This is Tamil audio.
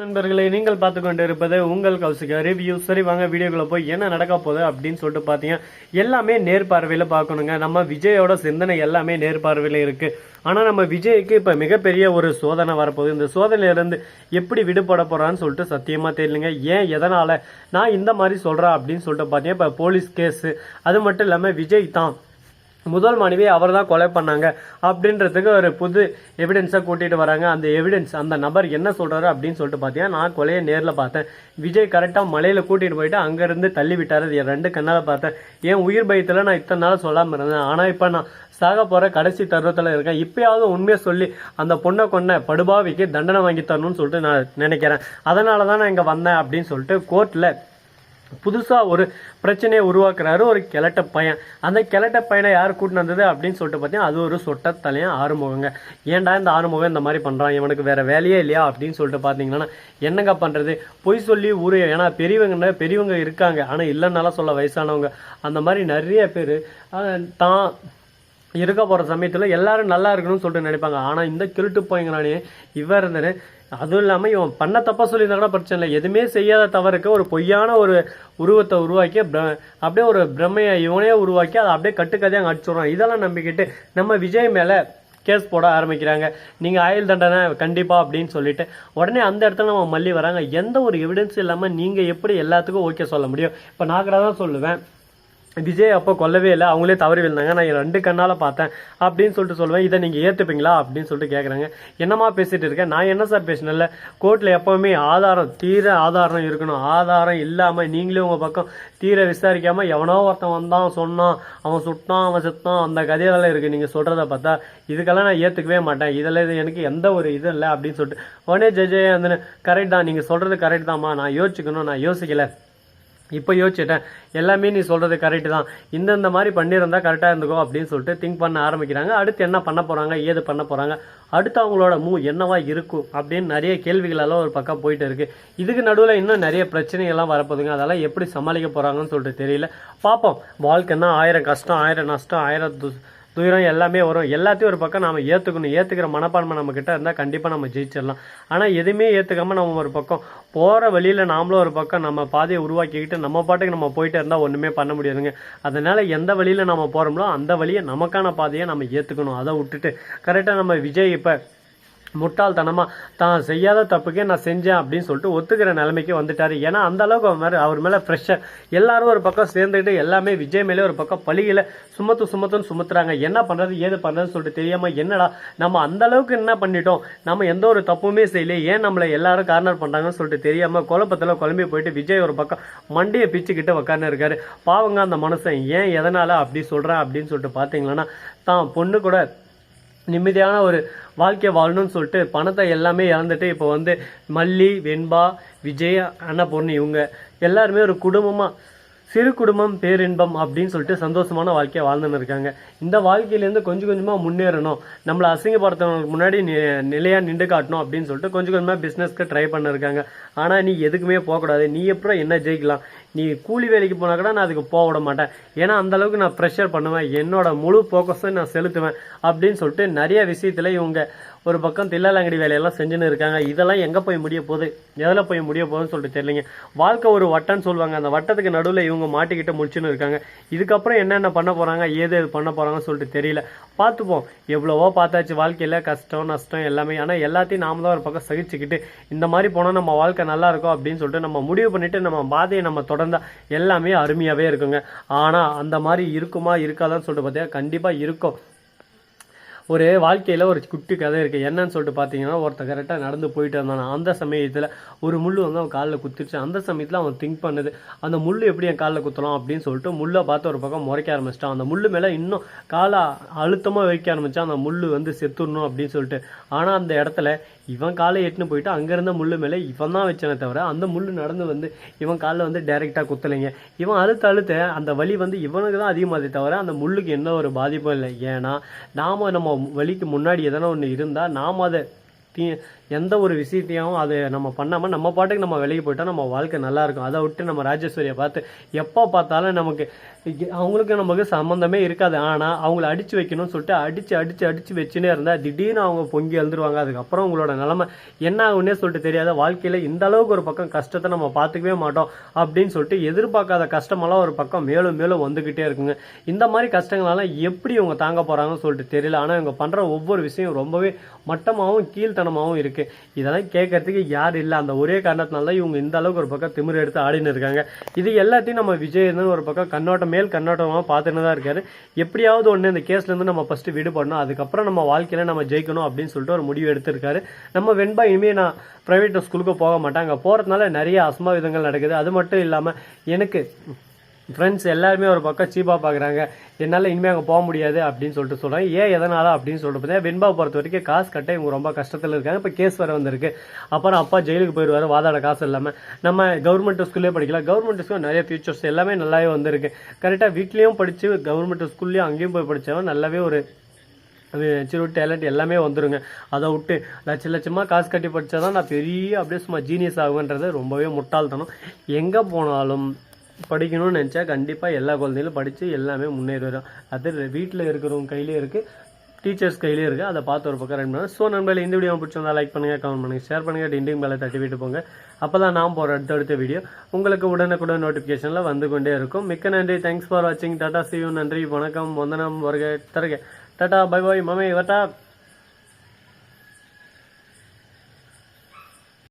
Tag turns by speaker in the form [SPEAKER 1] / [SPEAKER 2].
[SPEAKER 1] நண்பர்களே நீங்கள் பார்த்து கொண்டு இருப்பது உங்கள் கௌசிகா ரிவ்யூ சரி வாங்க வீடியோக்குள்ள போய் என்ன நடக்க போகுது அப்படின்னு சொல்லிட்டு பார்த்தீங்க எல்லாமே நேர்பார்வையில் பார்க்கணுங்க நம்ம விஜயோட சிந்தனை எல்லாமே நேர்பார்வையில் இருக்குது ஆனால் நம்ம விஜய்க்கு இப்போ மிகப்பெரிய ஒரு சோதனை வரப்போகுது இந்த சோதனையிலேருந்து எப்படி விடுபட போகிறான்னு சொல்லிட்டு சத்தியமாக தெரியலங்க ஏன் எதனால் நான் இந்த மாதிரி சொல்றேன் அப்படின்னு சொல்லிட்டு பாத்தீங்க இப்போ போலீஸ் கேஸ் அது மட்டும் இல்லாமல் விஜய் தான் முதல் மாணவியை அவர் தான் கொலை பண்ணாங்க அப்படின்றதுக்கு ஒரு புது எவிடன்ஸை கூட்டிகிட்டு வராங்க அந்த எவிடன்ஸ் அந்த நபர் என்ன சொல்கிறாரு அப்படின்னு சொல்லிட்டு பார்த்தீங்கன்னா நான் கொலையை நேரில் பார்த்தேன் விஜய் கரெக்டாக மலையில் கூட்டிகிட்டு போயிட்டு அங்கேருந்து தள்ளி விட்டார் என் ரெண்டு கண்ணால் பார்த்தேன் என் உயிர் பயத்தில் நான் இத்தனை நாள் சொல்லாமல் இருந்தேன் ஆனால் இப்போ நான் சாக போகிற கடைசி தருவத்தில் இருக்கேன் இப்போயாவது உண்மையை சொல்லி அந்த பொண்ணை கொண்ட படுபாவிக்கு தண்டனை வாங்கி தரணும்னு சொல்லிட்டு நான் நினைக்கிறேன் அதனால தான் நான் இங்கே வந்தேன் அப்படின்னு சொல்லிட்டு கோர்ட்டில் புதுசாக ஒரு பிரச்சனையை உருவாக்குறாரு ஒரு கிழட்ட பையன் அந்த கிழட்ட பையனை யார் கூட்டின்னு வந்தது அப்படின்னு சொல்லிட்டு பார்த்தீங்கன்னா அது ஒரு சொட்ட ஆறுமுகங்க ஏன்டா இந்த ஆறுமுகம் இந்த மாதிரி பண்ணுறான் இவனுக்கு வேறு வேலையே இல்லையா அப்படின்னு சொல்லிட்டு பார்த்தீங்கன்னா என்னங்க பண்ணுறது பொய் சொல்லி ஊரு ஏன்னா பெரியவங்க பெரியவங்க இருக்காங்க ஆனால் இல்லைன்னாலாம் சொல்ல வயசானவங்க அந்த மாதிரி நிறைய பேர் தான் இருக்க போகிற சமயத்தில் எல்லாரும் நல்லா இருக்கணும்னு சொல்லிட்டு நினைப்பாங்க ஆனால் இந்த கிருட்டு போய்ங்களானே இவர் இருந்தேன் அதுவும் இல்லாமல் இவன் பண்ண தப்பாக சொல்லியிருந்தா கூட பிரச்சனை இல்லை எதுவுமே செய்யாத தவறுக்கு ஒரு பொய்யான ஒரு உருவத்தை உருவாக்கி அப்படியே ஒரு பிரம்மையை இவனே உருவாக்கி அதை அப்படியே கட்டுக்கதையாக அங்கே அடிச்சுடுறான் இதெல்லாம் நம்பிக்கிட்டு நம்ம விஜய் மேலே கேஸ் போட ஆரம்பிக்கிறாங்க நீங்கள் ஆயுள் தண்டனை கண்டிப்பாக அப்படின்னு சொல்லிட்டு உடனே அந்த இடத்துல நம்ம மல்லி வராங்க எந்த ஒரு எவிடன்ஸும் இல்லாமல் நீங்கள் எப்படி எல்லாத்துக்கும் ஓகே சொல்ல முடியும் இப்போ நான் கூட தான் சொல்லுவேன் விஜய் அப்போ கொல்லவே இல்லை அவங்களே தவறி விழுந்தாங்க நான் ரெண்டு கண்ணால் பார்த்தேன் அப்படின்னு சொல்லிட்டு சொல்லுவேன் இதை நீங்கள் ஏற்றுப்பீங்களா அப்படின்னு சொல்லிட்டு கேட்குறாங்க என்னம்மா பேசிகிட்டு இருக்கேன் நான் என்ன சார் பேசினல கோர்ட்டில் எப்போவுமே ஆதாரம் தீர ஆதாரம் இருக்கணும் ஆதாரம் இல்லாமல் நீங்களே உங்கள் பக்கம் தீர விசாரிக்காமல் எவனோ ஒருத்தன் வந்தான் சொன்னான் அவன் சுட்டான் அவன் சுத்தான் அந்த கதையெல்லாம் இருக்குது நீங்கள் சொல்கிறத பார்த்தா இதுக்கெல்லாம் நான் ஏற்றுக்கவே மாட்டேன் இதில் இது எனக்கு எந்த ஒரு இது இல்லை அப்படின்னு சொல்லிட்டு உடனே ஜெஜே அந்த கரெக்ட் தான் நீங்கள் சொல்கிறது கரெக்ட் தான்மா நான் யோசிக்கணும் நான் யோசிக்கலை இப்போ யோசிச்சுட்டேன் எல்லாமே நீ சொல்கிறது கரெக்டு தான் இந்தந்த மாதிரி பண்ணியிருந்தா கரெக்டாக இருந்துக்கோ அப்படின்னு சொல்லிட்டு திங்க் பண்ண ஆரம்பிக்கிறாங்க அடுத்து என்ன பண்ண போகிறாங்க ஏது பண்ண போகிறாங்க அடுத்து அவங்களோட மூ என்னவா இருக்கும் அப்படின்னு நிறைய கேள்விகளெல்லாம் ஒரு பக்கம் போயிட்டு இருக்குது இதுக்கு நடுவில் இன்னும் நிறைய பிரச்சனைகள்லாம் வரப்போதுங்க அதெல்லாம் எப்படி சமாளிக்க போகிறாங்கன்னு சொல்லிட்டு தெரியல பார்ப்போம் வாழ்க்கைன்னா ஆயிரம் கஷ்டம் ஆயிரம் நஷ்டம் ஆயிரம் துயரம் எல்லாமே வரும் எல்லாத்தையும் ஒரு பக்கம் நாம் ஏற்றுக்கணும் ஏற்றுக்கிற மனப்பான்மை நம்மக்கிட்ட இருந்தால் கண்டிப்பாக நம்ம ஜெயிச்சிடலாம் ஆனால் எதுவுமே ஏற்றுக்காமல் நம்ம ஒரு பக்கம் போகிற வழியில் நாமளும் ஒரு பக்கம் நம்ம பாதையை உருவாக்கிக்கிட்டு நம்ம பாட்டுக்கு நம்ம போயிட்டு இருந்தால் ஒன்றுமே பண்ண முடியாதுங்க அதனால் எந்த வழியில் நம்ம போகிறோமோ அந்த வழியை நமக்கான பாதையை நம்ம ஏற்றுக்கணும் அதை விட்டுட்டு கரெக்டாக நம்ம விஜய் இப்போ முட்டாள்தனமாக தான் செய்யாத தப்புக்கே நான் செஞ்சேன் அப்படின்னு சொல்லிட்டு ஒத்துக்கிற நிலைமைக்கு வந்துட்டார் ஏன்னா அந்த அளவுக்கு அவர் மேலே அவர் மேலே ஃப்ரெஷ்ஷாக எல்லாரும் ஒரு பக்கம் சேர்ந்துக்கிட்டு எல்லாமே விஜய் மேலே ஒரு பக்கம் பழியில் சுமத்து சுமத்துன்னு சுமத்துறாங்க என்ன பண்ணுறது ஏது பண்ணுறதுன்னு சொல்லிட்டு தெரியாமல் என்னடா நம்ம அந்த அளவுக்கு என்ன பண்ணிட்டோம் நம்ம எந்த ஒரு தப்புமே செய்யலையே ஏன் நம்மளை எல்லாரும் கார்னர் பண்ணுறாங்கன்னு சொல்லிட்டு தெரியாமல் குழப்பத்தில் குழம்பி போயிட்டு விஜய் ஒரு பக்கம் மண்டியை பிச்சுக்கிட்டு உக்காந்து இருக்காரு பாவங்க அந்த மனுஷன் ஏன் எதனால் அப்படி சொல்கிறேன் அப்படின்னு சொல்லிட்டு பார்த்தீங்கன்னா தான் பொண்ணு கூட நிம்மதியான ஒரு வாழ்க்கையை வாழணும்னு சொல்லிட்டு பணத்தை எல்லாமே இழந்துட்டு இப்போ வந்து மல்லி வெண்பா விஜய் பொண்ணு இவங்க எல்லாருமே ஒரு குடும்பமாக சிறு குடும்பம் பேரின்பம் அப்படின்னு சொல்லிட்டு சந்தோஷமான வாழ்க்கையை வாழ்ந்துன்னு இருக்காங்க இந்த வாழ்க்கையிலேருந்து கொஞ்சம் கொஞ்சமாக முன்னேறணும் நம்மளை அசிங்கப்படுத்தவங்களுக்கு முன்னாடி நிலையாக நின்று காட்டணும் அப்படின்னு சொல்லிட்டு கொஞ்சம் கொஞ்சமாக பிஸ்னஸ்க்கு ட்ரை பண்ணிருக்காங்க ஆனால் நீ எதுக்குமே போகக்கூடாது நீ எப்போ என்ன ஜெயிக்கலாம் நீங்கள் கூலி வேலைக்கு போனால் கூட நான் அதுக்கு போக விட மாட்டேன் ஏன்னா அந்தளவுக்கு நான் ப்ரெஷர் பண்ணுவேன் என்னோடய முழு ஃபோக்கஸும் நான் செலுத்துவேன் அப்படின்னு சொல்லிட்டு நிறைய விஷயத்தில் இவங்க ஒரு பக்கம் தில்லாலங்கடி வேலையெல்லாம் செஞ்சுன்னு இருக்காங்க இதெல்லாம் எங்கே போய் முடிய போகுது எதில் போய் முடிய போகுதுன்னு சொல்லிட்டு தெரியலிங்க வாழ்க்கை ஒரு வட்டம்னு சொல்லுவாங்க அந்த வட்டத்துக்கு நடுவில் இவங்க மாட்டிக்கிட்டு முடிச்சுன்னு இருக்காங்க இதுக்கப்புறம் என்னென்ன பண்ண போகிறாங்க ஏது எது பண்ண போகிறாங்கன்னு சொல்லிட்டு தெரியல பார்த்துப்போம் எவ்வளவோ பார்த்தாச்சு வாழ்க்கையில் கஷ்டம் நஷ்டம் எல்லாமே ஆனால் எல்லாத்தையும் நாம தான் ஒரு பக்கம் சகிச்சுக்கிட்டு இந்த மாதிரி போனால் நம்ம வாழ்க்கை நல்லா இருக்கும் அப்படின்னு சொல்லிட்டு நம்ம முடிவு பண்ணிவிட்டு நம்ம பாதையை நம்ம தொடர் தொடர்ந்து எல்லாமே அருமையாகவே இருக்குங்க ஆனால் அந்த மாதிரி இருக்குமா இருக்காதான்னு சொல்லிட்டு பார்த்தீங்கன்னா கண்டிப்பாக இருக்கும் ஒரு வாழ்க்கையில் ஒரு குட்டி கதை இருக்குது என்னன்னு சொல்லிட்டு பார்த்தீங்கன்னா ஒருத்தர் கரெக்டாக நடந்து போயிட்டு வந்தான் அந்த சமயத்தில் ஒரு முள் வந்து அவன் காலில் குத்துருச்சு அந்த சமயத்தில் அவன் திங்க் பண்ணுது அந்த முள் எப்படி என் காலில் குத்தலாம் அப்படின்னு சொல்லிட்டு முள்ளை பார்த்து ஒரு பக்கம் முறைக்க ஆரம்பிச்சிட்டான் அந்த முள் மேலே இன்னும் காலை அழுத்தமாக வைக்க ஆரம்பித்தான் அந்த முள் வந்து செத்துடணும் அப்படின்னு சொல்லிட்டு ஆனால் அந்த இடத்துல இவன் காலை எட்டுன்னு போயிட்டு அங்கேருந்த முள்ளு மேலே இவன் தான் வச்சனே தவிர அந்த முள்ளு நடந்து வந்து இவன் காலில் வந்து டைரெக்டாக குத்தலைங்க இவன் அழுத்த அழுத்த அந்த வலி வந்து இவனுக்கு தான் அதிகமாகதே தவிர அந்த முள்ளுக்கு எந்த ஒரு பாதிப்பும் இல்லை ஏன்னா நாம் நம்ம வலிக்கு முன்னாடி எதனா ஒன்று இருந்தால் நாம் அதை தீ எந்த ஒரு விஷயத்தையும் அது நம்ம பண்ணாமல் நம்ம பாட்டுக்கு நம்ம வெளியே போயிட்டால் நம்ம வாழ்க்கை நல்லாயிருக்கும் அதை விட்டு நம்ம ராஜேஸ்வரியை பார்த்து எப்போ பார்த்தாலும் நமக்கு அவங்களுக்கு நமக்கு சம்மந்தமே இருக்காது ஆனால் அவங்கள அடித்து வைக்கணும்னு சொல்லிட்டு அடித்து அடித்து அடித்து வச்சுனே இருந்தால் திடீர்னு அவங்க பொங்கி எழுந்துருவாங்க அதுக்கப்புறம் அவங்களோட நிலமை என்ன ஆகுன்னே சொல்லிட்டு தெரியாத வாழ்க்கையில் இந்த அளவுக்கு ஒரு பக்கம் கஷ்டத்தை நம்ம பார்த்துக்கவே மாட்டோம் அப்படின்னு சொல்லிட்டு எதிர்பார்க்காத கஷ்டமெல்லாம் ஒரு பக்கம் மேலும் மேலும் வந்துக்கிட்டே இருக்குங்க இந்த மாதிரி கஷ்டங்களெல்லாம் எப்படி இவங்க தாங்க போகிறாங்கன்னு சொல்லிட்டு தெரியல ஆனால் இவங்க பண்ணுற ஒவ்வொரு விஷயம் ரொம்பவே மட்டமாகவும் கீழ்த்தனமாகவும் இருக்குது இருக்கு இதெல்லாம் கேட்கறதுக்கு யார் இல்லை அந்த ஒரே காரணத்தினால இவங்க இந்த அளவுக்கு ஒரு பக்கம் திமிர் எடுத்து ஆடினு இருக்காங்க இது எல்லாத்தையும் நம்ம விஜய்னு ஒரு பக்கம் கண்ணோட்டம் மேல் கண்ணோட்டமாக பார்த்துன்னு தான் இருக்காரு எப்படியாவது ஒன்று இந்த கேஸ்லேருந்து நம்ம ஃபஸ்ட்டு விடுபடணும் அதுக்கப்புறம் நம்ம வாழ்க்கையில் நம்ம ஜெயிக்கணும் அப்படின்னு சொல்லிட்டு ஒரு முடிவு எடுத்திருக்காரு நம்ம வெண்பா இனிமேல் நான் ப்ரைவேட் ஸ்கூலுக்கு போக மாட்டேன் அங்கே போகிறதுனால நிறைய அசம்பாவிதங்கள் நடக்குது அது மட்டும் இல்லாமல் எனக்கு ஃப்ரெண்ட்ஸ் எல்லாருமே ஒரு பக்கம் சீப்பாக பார்க்குறாங்க என்னால் இனிமேல் அங்கே போக முடியாது அப்படின்னு சொல்லிட்டு சொல்கிறாங்க ஏன் எதனால் அப்படின்னு சொல்லிட்டு பார்த்தீங்கன்னா வெண்பா பொறுத்த வரைக்கும் காசு கட்ட இவங்க ரொம்ப கஷ்டத்தில் இருக்காங்க இப்போ கேஸ் வர வந்திருக்கு அப்புறம் அப்பா ஜெயிலுக்கு போயிடுவார் வாதாட காசு இல்லாமல் நம்ம கவர்மெண்ட் ஸ்கூல்லே படிக்கலாம் கவர்மெண்ட் ஸ்கூல் நிறைய ஃபியூச்சர்ஸ் எல்லாமே நல்லாவே வந்திருக்கு கரெக்டாக வீட்லேயும் படித்து கவர்மெண்ட் ஸ்கூல்லேயும் அங்கேயும் போய் படித்தவன் நல்லாவே ஒரு சிறு டேலண்ட் எல்லாமே வந்துருங்க அதை விட்டு லட்ச லட்சமாக காசு கட்டி படித்தா தான் நான் பெரிய அப்படியே சும்மா ஜீனியஸ் ஆகுன்றது ரொம்பவே முட்டாள்தனம் எங்கே போனாலும் படிக்கணும்னு நினச்சா கண்டிப்பாக எல்லா குழந்தைகளும் படித்து எல்லாமே முன்னேறும் அது வீட்டில் இருக்கிறவங்க கையிலேயே இருக்குது டீச்சர்ஸ் கையிலே இருக்குது அதை பார்த்து ஒரு பக்கம் ரெண்டு ஸோ நண்பர்கள் இந்த வீடியோ பிடிச்சிருந்தா லைக் பண்ணுங்கள் கமெண்ட் பண்ணுங்கள் ஷேர் பண்ணுங்கள் டிண்டிங் மேலே தட்டி விட்டு போங்க அப்போ தான் நான் போகிற அடுத்தடுத்த வீடியோ உங்களுக்கு உடனுக்குடன் நோட்டிஃபிகேஷனில் வந்து கொண்டே இருக்கும் மிக்க நன்றி தேங்க்ஸ் ஃபார் வாட்சிங் டாட்டா சியூ நன்றி வணக்கம் வந்தனம் வருக தருக டாட்டா பை பாய் மாமே வட்டா